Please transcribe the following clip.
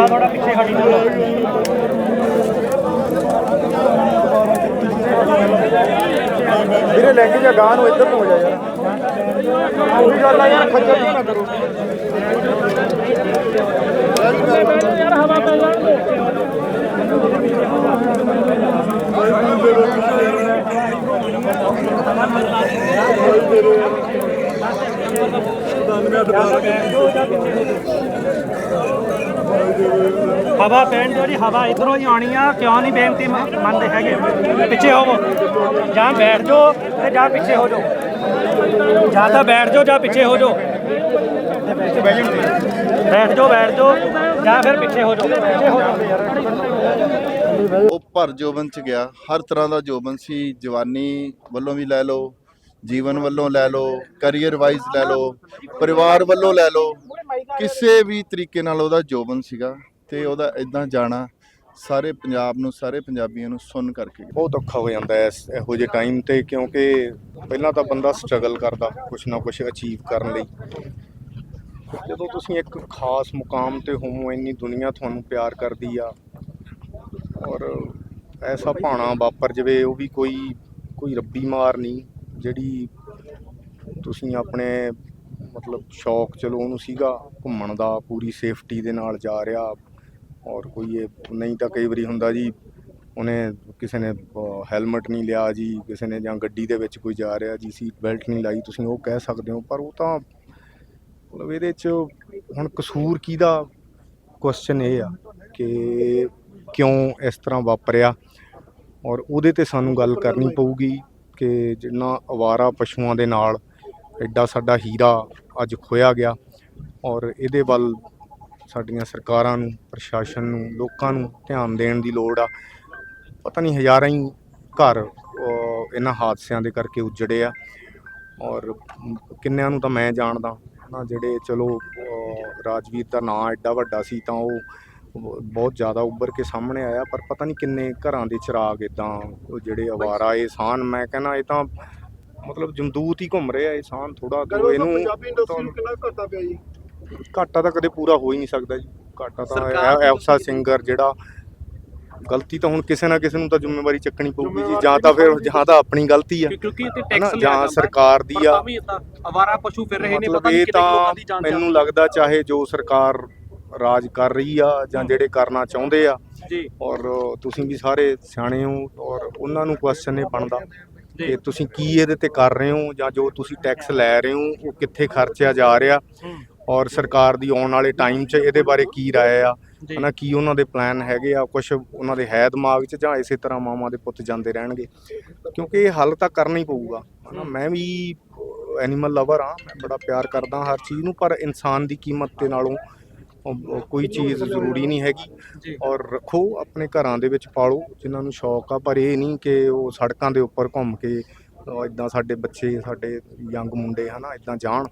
ਥੋੜਾ ਥੋੜਾ ਪਿੱਛੇ ਖੜੀ ਵੀਰੇ ਲੈ ਕੇ ਜਾ ਗਾਂ ਨੂੰ ਇੱਧਰ ਨੂੰ ਹੋ ਜਾ ਯਾਰ। ਉਹੀ ਗੱਲ ਆ ਯਾਰ ਖੱਜਲ ਜੀ ਨਾ ਕਰੋ। ਹਵਾ ਪੈਣ ਦਿਓ ਜੀ, ਹਵਾ ਇਧਰੋਂ ਹੀ ਆਣੀ ਆ, ਕਿਉਂ ਨਹੀਂ ਬੇਨਤੀ ਮੰਨਦੇ ਹੈਗੇ? ਪਿੱਛੇ ਹੋਵੋ, ਜਾਂ ਬੈਠ ਜਾਓ ਤੇ ਜਾਂ ਪਿੱਛੇ ਹੋ ਜਾਓ। ਜਾਂ ਤਾਂ ਬੈਠ ਜਾਓ ਜਾਂ ਪਿੱਛੇ ਹੋ ਜਾਓ। ਬੈਠ ਜਾਓ ਬੈਠ ਜਾਓ, ਜਾਂ ਫਿਰ ਪਿੱਛੇ ਹੋ ਜਾਓ। ਪਿੱਛੇ ਹੋ ਜਾਓ। ਉਹ ਭਰ ਜੋਬਨ ਚ ਗਿਆ। ਹਰ ਤਰ੍ਹਾਂ ਦਾ ਜੋਬਨ ਸੀ। ਜਵਾਨੀ ਵੱਲੋਂ ਵੀ ਲੈ ਲਓ। ਜੀਵਨ ਵੱਲੋਂ ਲੈ ਲਓ ਕੈਰੀਅਰ ਵਾਈਜ਼ ਲੈ ਲਓ, ਪਰਿਵਾਰ ਵੱਲੋਂ ਲੈ ਲਓ, ਕਿਸੇ ਵੀ ਤਰੀਕੇ ਨਾਲ ਉਹਦਾ ਜੋਬਨ ਸੀਗਾ ਤੇ ਉਹਦਾ ਇਦਾਂ ਜਾਣਾ ਸਾਰੇ ਪੰਜਾਬ ਨੂੰ, ਸਾਰੇ ਪੰਜਾਬੀਆਂ ਨੂੰ ਸੁਣ ਕਰਕੇ। ਬਹੁਤ ਔਖਾ ਹੋ ਜਾਂਦਾ ਹੈ ਇਸ ਇਹੋ ਜਿਹੇ ਟਾਈਮ ਤੇ ਕਿਉਂਕਿ ਪਹਿਲਾਂ ਤਾਂ ਬੰਦਾ ਸਟਰਗਲ ਕਰਦਾ ਕੁਛ ਨਾ ਕੁਛ ਅਚੀਵ ਕਰਨ ਲਈ। ਜਦੋਂ ਤੁਸੀਂ ਇੱਕ ਖਾਸ ਮੁਕਾਮ ਤੇ ਹੋਵੋ, ਇੰਨੀ ਦੁਨੀਆ ਤੁਹਾਨੂੰ ਪਿਆਰ ਕਰਦੀ ਆ ਔਰ ਐਸਾ ਭਾਣਾ ਵਾਪਰ ਜਵੇ, ਉਹ ਵੀ ਕੋਈ ਕੋਈ ਰੱਬੀ ਮਾਰ ਨਹੀਂ। ਜਿਹੜੀ ਤੁਸੀਂ ਆਪਣੇ ਮਤਲਬ ਸ਼ੌਕ ਚਲੋ ਉਹਨੂੰ ਸੀਗਾ ਘੁੰਮਣ ਦਾ, ਪੂਰੀ ਸੇਫਟੀ ਦੇ ਨਾਲ ਜਾ ਰਿਹਾ ਔਰ ਕੋਈ ਇਹ ਨਹੀਂ ਤਾਂ ਕਈ ਵਾਰੀ ਹੁੰਦਾ ਜੀ ਉਹਨੇ ਕਿਸੇ ਨੇ ਹੈਲਮਟ ਨਹੀਂ ਲਿਆ ਜੀ, ਕਿਸੇ ਨੇ ਜਾਂ ਗੱਡੀ ਦੇ ਵਿੱਚ ਕੋਈ ਜਾ ਰਿਹਾ ਜੀ ਸੀਟ ਬੈਲਟ ਨਹੀਂ ਲਾਈ, ਤੁਸੀਂ ਉਹ ਕਹਿ ਸਕਦੇ ਹੋ, ਪਰ ਉਹ ਤਾਂ ਮਤਲਬ ਇਹਦੇ 'ਚ ਹੁਣ ਕਸੂਰ ਕਿਹਦਾ? ਕੁਐਸਚਨ ਇਹ ਆ ਕਿ ਕਿਉਂ ਇਸ ਤਰ੍ਹਾਂ ਵਾਪਰਿਆ ਔਰ ਉਹਦੇ ਤੇ ਸਾਨੂੰ ਗੱਲ ਕਰਨੀ ਪਊਗੀ। ਕਿ ਜਿੰਨਾ ਅਵਾਰਾ ਪਸ਼ੂਆਂ ਦੇ ਨਾਲ ਐਡਾ ਸਾਡਾ ਹੀਰਾ ਅੱਜ ਖੋਇਆ ਗਿਆ ਔਰ ਇਹਦੇ ਵੱਲ ਸਾਡੀਆਂ ਸਰਕਾਰਾਂ ਨੂੰ, ਪ੍ਰਸ਼ਾਸਨ ਨੂੰ, ਲੋਕਾਂ ਨੂੰ ਧਿਆਨ ਦੇਣ ਦੀ ਲੋੜ ਆ। ਪਤਾ ਨਹੀਂ ਹਜ਼ਾਰਾਂ ਹੀ ਘਰ ਇਹਨਾਂ ਹਾਦਸਿਆਂ ਦੇ ਕਰਕੇ ਉਜੜੇ ਆ ਔਰ ਕਿੰਨਿਆਂ ਨੂੰ ਤਾਂ ਮੈਂ ਜਾਣਦਾ। ਨਾ ਜਿਹੜੇ ਚਲੋ ਰਾਜਵੀਰ ਦਾ ਨਾਂ ਐਡਾ ਵੱਡਾ ਸੀ ਤਾਂ ਉਹ ਬਹੁਤ ਜ਼ਿਆਦਾ ਉੱਭਰ ਕੇ ਸਾਹਮਣੇ ਆਇਆ ਪਰ ਪਤਾ ਨਹੀਂ ਕਿੰਨੇ ਘਰਾਂ ਦੇ ਚਿਰਾਗ ਇਦਾਂ ਜਿਹੜੇ ਅਵਾਰਾ ਇਹ ਸਾਨ ਮੈਂ ਕਹਿੰਦਾ ਇਹ ਤਾਂ ਮਤਲਬ ਜਮਦੂਤ ਹੀ ਘੁੰਮ ਰਿਹਾ ਇਹ ਸਾਨ ਥੋੜਾ ਇਹਨੂੰ ਪੰਜਾਬੀ ਇੰਡਸਟਰੀ ਨੂੰ ਕਿੰਨਾ ਘਾਟਾ ਪਿਆ ਜੀ? ਘਾਟਾ ਤਾਂ ਕਦੇ ਪੂਰਾ ਹੋ ਹੀ ਨਹੀਂ ਸਕਦਾ ਜੀ ਘਾਟਾ ਤਾਂ ਐ- ਐਸਾ ਸਿੰਗਰ ਜਿਹੜਾ ਗਲਤੀ ਤਾਂ ਹੁਣ ਕਿਸੇ ਨਾ ਕਿਸੇ ਨੂੰ ਤਾਂ ਜ਼ਿੰਮੇਵਾਰੀ ਚੱਕਣੀ ਪਊਗੀ ਜੀ ਜਾਂ ਤਾਂ ਫਿਰ ਜਾਂ ਤਾਂ ਆਪਣੀ ਗਲਤੀ ਆ। ਕਿਉਂਕਿ ਇਹ ਤੇ ਹਨਾ ਟੈਕਸ ਲਿਆ ਜਾਂ ਸਰਕਾਰ ਦੀ ਆ। ਅਵਾਰਾ ਪਸ਼ੂ ਫਿਰ ਰਹੇ ਨੇ ਪਤਾ ਨਹੀਂ ਕਿਤੇ ਲੋਕਾਂ ਦੀ ਜਾਨ ਮੈਨੂੰ ਲੱਗਦਾ ਚਾਹੇ ਜੋ ਸਰਕਾਰ ਰਾਜ ਕਰ ਰਹੀ ਆ ਜਾਂ ਜਿਹੜੇ ਕਰਨਾ ਚਾਹੁੰਦੇ ਆ। ਜੀ। ਔਰ ਤੁਸੀਂ ਵੀ ਸਾਰੇ ਸਿਆਣੇ ਹੋ ਔਰ ਉਹਨਾਂ ਨੂੰ ਕੁਐਸਚਨ ਇਹ ਬਣਦਾ ਕਿ ਤੁਸੀਂ ਕੀ ਇਹਦੇ ਤੇ ਕਰ ਰਹੇ ਹੋ ਜਾਂ ਜੋ ਤੁਸੀਂ ਟੈਕਸ ਲੈ ਰਹੇ ਹੋ ਉਹ ਕਿੱਥੇ ਖਰਚਿਆ ਜਾ ਰਿਹਾ? ਔਰ ਸਰਕਾਰ ਦੀ ਆਉਣ ਵਾਲੇ ਟਾਈਮ 'ਚ ਇਹਦੇ ਬਾਰੇ ਕੀ ਰਾਏ ਆ। ਹਨਾ ਕੀ ਉਹਨਾਂ ਦੇ ਪਲਾਨ ਹੈਗੇ ਆ? ਕੁਝ ਉਹਨਾਂ ਦੇ ਹੈ ਦਿਮਾਗ 'ਚ ਜਾਂ ਇਸੇ ਤਰ੍ਹਾਂ ਮਾਵਾਂ ਦੇ ਪੁੱਤ ਜਾਂਦੇ ਰਹਿਣਗੇ? ਕਿਉਂਕਿ ਇਹ ਹੱਲ ਤਾਂ ਕਰਨਾ ਹੀ ਪਊਗਾ। ਹਨਾ ਮੈਂ ਵੀ ਐਨੀਮਲ ਲਵਰ ਆ ਮੈਂ ਬੜਾ ਪਿਆਰ ਕਰਦਾ ਹਰ ਚੀਜ਼ ਨੂੰ ਪਰ ਇਨਸਾਨ ਦੀ ਕੀਮਤ ਦੇ ਨਾਲੋਂ ਕੋਈ ਚੀਜ਼ ਜ਼ਰੂਰੀ ਨਹੀਂ ਹੈਗੀ। ਔਰ ਰੱਖੋ ਆਪਣੇ ਘਰਾਂ ਦੇ ਵਿੱਚ ਪਾਲੋ ਜਿਨ੍ਹਾਂ ਨੂੰ ਸ਼ੌਕ ਆ ਪਰ ਇਹ ਨਹੀਂ ਕਿ ਉਹ ਸੜਕਾਂ ਦੇ ਉੱਪਰ ਘੁੰਮ ਕੇ ਇਦਾਂ ਸਾਡੇ ਬੱਚੇ ਸਾਡੇ ਯੰਗ ਮੁੰਡੇ ਹਨਾ ਇਦਾਂ ਜਾਣ।